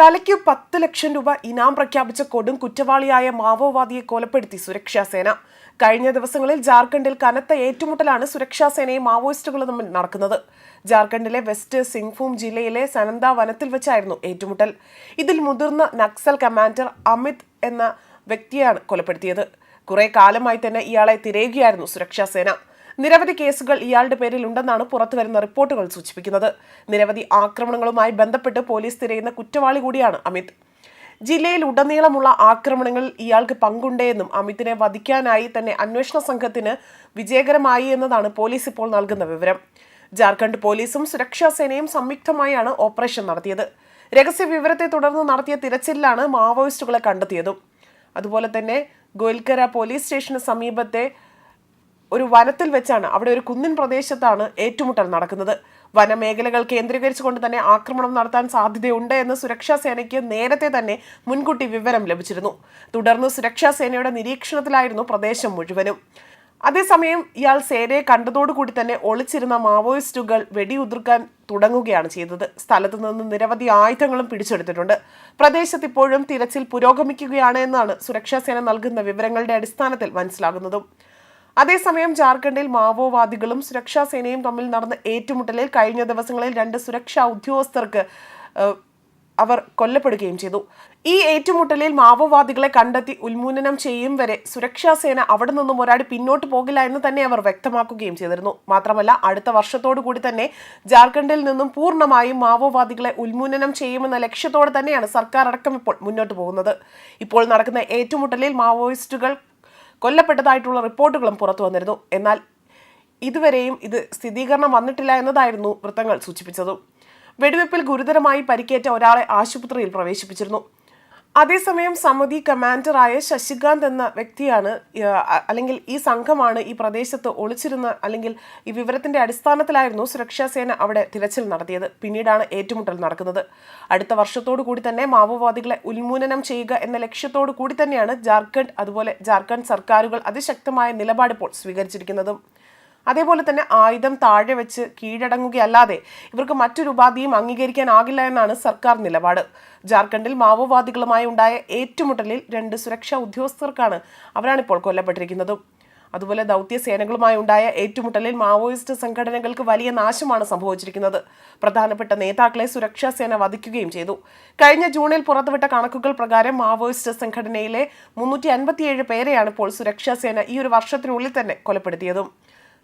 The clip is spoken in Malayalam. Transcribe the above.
തലയ്ക്ക് പത്ത് ലക്ഷം രൂപ ഇനാം പ്രഖ്യാപിച്ച കൊടും കുറ്റവാളിയായ മാവോവാദിയെ കൊലപ്പെടുത്തി സുരക്ഷാസേന കഴിഞ്ഞ ദിവസങ്ങളിൽ ജാർഖണ്ഡിൽ കനത്ത ഏറ്റുമുട്ടലാണ് സുരക്ഷാസേനയും മാവോയിസ്റ്റുകളും തമ്മിൽ നടക്കുന്നത്. ജാർഖണ്ഡിലെ വെസ്റ്റ് സിംഗ്ഭൂം ജില്ലയിലെ സനന്ദ വനത്തിൽ വെച്ചായിരുന്നു ഏറ്റുമുട്ടൽ. ഇതിൽ മുതിർന്ന നക്സൽ കമാൻഡർ അമിത് എന്ന വ്യക്തിയാണ് കൊലപ്പെടുത്തിയത്. കുറെ കാലമായി തന്നെ ഇയാളെ തിരയുകയായിരുന്നു സുരക്ഷാ സേന. നിരവധി കേസുകൾ ഇയാളുടെ പേരിൽ ഉണ്ടെന്നാണ് പുറത്തുവരുന്ന റിപ്പോർട്ടുകൾ സൂചിപ്പിക്കുന്നത്. നിരവധി ആക്രമണങ്ങളുമായി ബന്ധപ്പെട്ട് പോലീസ് തിരയുന്ന കുറ്റവാളി കൂടിയാണ് അമിത്. ജില്ലയിൽ ഉടനീളമുള്ള ആക്രമണങ്ങളിൽ ഇയാൾക്ക് പങ്കുണ്ടെന്നും അമിതിനെ വധിക്കാനായി തന്നെ അന്വേഷണ സംഘത്തിന് വിജയകരമായി എന്നതാണ് പോലീസ് ഇപ്പോൾ നൽകുന്ന വിവരം. ജാർഖണ്ഡ് പോലീസും സുരക്ഷാ സേനയും സംയുക്തമായാണ് ഓപ്പറേഷൻ നടത്തിയത്. രഹസ്യ വിവരത്തെ തുടർന്ന് നടത്തിയ തിരച്ചിലാണ് മാവോയിസ്റ്റുകളെ കണ്ടെത്തിയതും. അതുപോലെ തന്നെ ഗോൽക്കര പോലീസ് സ്റ്റേഷന് സമീപത്തെ ഒരു വനത്തിൽ വെച്ചാണ് അവിടെ ഒരു കുന്നിൻ പ്രദേശത്താണ് ഏറ്റുമുട്ടൽ നടക്കുന്നത്. വനമേഖലകൾ കേന്ദ്രീകരിച്ചുകൊണ്ട് തന്നെ ആക്രമണം നടത്താൻ സാധ്യതയുണ്ട് എന്ന് സുരക്ഷാ സേനയ്ക്ക് നേരത്തെ തന്നെ മുൻകൂട്ടി വിവരം ലഭിച്ചിരുന്നു. തുടർന്ന് സുരക്ഷാ സേനയുടെ നിരീക്ഷണത്തിലായിരുന്നു പ്രദേശം മുഴുവനും. അതേസമയം ഇയാൾ സേനയെ കണ്ടതോടുകൂടി തന്നെ ഒളിച്ചിരുന്ന മാവോയിസ്റ്റുകൾ വെടിയുതിർക്കാൻ തുടങ്ങുകയാണ് ചെയ്തത്. സ്ഥലത്തു നിന്ന് നിരവധി ആയുധങ്ങളും പിടിച്ചെടുത്തിട്ടുണ്ട്. പ്രദേശത്ത് ഇപ്പോഴും തിരച്ചിൽ പുരോഗമിക്കുകയാണ് എന്നാണ് സുരക്ഷാ സേന നൽകുന്ന വിവരങ്ങളുടെ അടിസ്ഥാനത്തിൽ മനസ്സിലാകുന്നതും. അതേസമയം ജാർഖണ്ഡിൽ മാവോവാദികളും സുരക്ഷാ സേനയും തമ്മിൽ നടന്ന ഏറ്റുമുട്ടലിൽ കഴിഞ്ഞ ദിവസങ്ങളിൽ രണ്ട് സുരക്ഷാ ഉദ്യോഗസ്ഥർക്ക് അവർ കൊല്ലപ്പെടുകയും ചെയ്തു. ഈ ഏറ്റുമുട്ടലിൽ മാവോവാദികളെ കണ്ടെത്തി ഉന്മൂലനം ചെയ്യും വരെ സുരക്ഷാ സേന അവിടെ നിന്നും ഒരാടി പിന്നോട്ട് പോകില്ല എന്ന് തന്നെ അവർ വ്യക്തമാക്കുകയും ചെയ്തിരുന്നു. മാത്രമല്ല അടുത്ത വർഷത്തോടു കൂടി തന്നെ ജാർഖണ്ഡിൽ നിന്നും പൂർണമായും മാവോവാദികളെ ഉന്മൂലനം ചെയ്യുമെന്ന ലക്ഷ്യത്തോടെ തന്നെയാണ് സർക്കാർ അടക്കം ഇപ്പോൾ മുന്നോട്ട് പോകുന്നത്. ഇപ്പോൾ നടക്കുന്ന ഏറ്റുമുട്ടലിൽ മാവോയിസ്റ്റുകൾ കൊല്ലപ്പെട്ടതായിട്ടുള്ള റിപ്പോർട്ടുകളും പുറത്തു വന്നിരുന്നു. എന്നാൽ ഇതുവരെയും ഇത് സ്ഥിരീകരണം വന്നിട്ടില്ല എന്നതായിരുന്നു വൃത്തങ്ങൾ സൂചിപ്പിച്ചത്. വെടിവെപ്പിൽ ഗുരുതരമായി പരിക്കേറ്റ ഒരാളെ ആശുപത്രിയിൽ പ്രവേശിപ്പിച്ചിരുന്നു. അതേസമയം സമിതി കമാൻഡറായ ശശികാന്ത് എന്ന വ്യക്തിയാണ് അല്ലെങ്കിൽ ഈ സംഘമാണ് ഈ പ്രദേശത്ത് ഒളിച്ചിരുന്ന അല്ലെങ്കിൽ ഈ വിവരത്തിന്റെ അടിസ്ഥാനത്തിലായിരുന്നു സുരക്ഷാസേന അവിടെ തിരച്ചിൽ നടത്തിയത്. പിന്നീടാണ് ഏറ്റുമുട്ടൽ നടക്കുന്നത്. അടുത്ത വർഷത്തോടു കൂടി തന്നെ മാവോവാദികളെ ഉന്മൂലനം ചെയ്യുക എന്ന ലക്ഷ്യത്തോടു കൂടി തന്നെയാണ് ജാർഖണ്ഡ് അതുപോലെ ജാർഖണ്ഡ് സർക്കാരുകൾ അതിശക്തമായ നിലപാടിപ്പോൾ സ്വീകരിച്ചിരിക്കുന്നതും. അതേപോലെ തന്നെ ആയുധം താഴെ വെച്ച് കീഴടങ്ങുകയല്ലാതെ ഇവർക്ക് മറ്റൊരു ഉപാധിയും അംഗീകരിക്കാനാകില്ല എന്നാണ് സർക്കാർ നിലപാട്. ജാർഖണ്ഡിൽ മാവോവാദികളുമായി ഉണ്ടായ ഏറ്റുമുട്ടലിൽ രണ്ട് സുരക്ഷാ ഉദ്യോഗസ്ഥർക്കാണ് അവരാണിപ്പോൾ കൊല്ലപ്പെട്ടിരിക്കുന്നത്. അതുപോലെ ദൗത്യ സേനകളുമായി ഉണ്ടായ ഏറ്റുമുട്ടലിൽ മാവോയിസ്റ്റ് സംഘടനകൾക്ക് വലിയ നാശമാണ് സംഭവിച്ചിരിക്കുന്നത്. പ്രധാനപ്പെട്ട നേതാക്കളെ സുരക്ഷാ സേന വധിക്കുകയും ചെയ്തു. കഴിഞ്ഞ ജൂണിൽ പുറത്തുവിട്ട കണക്കുകൾ പ്രകാരം മാവോയിസ്റ്റ് സംഘടനയിലെ മുന്നൂറ്റി അൻപത്തിയേഴ് പേരെയാണ് ഇപ്പോൾ സുരക്ഷാ സേന ഈ ഒരു വർഷത്തിനുള്ളിൽ തന്നെ കൊലപ്പെടുത്തിയതും.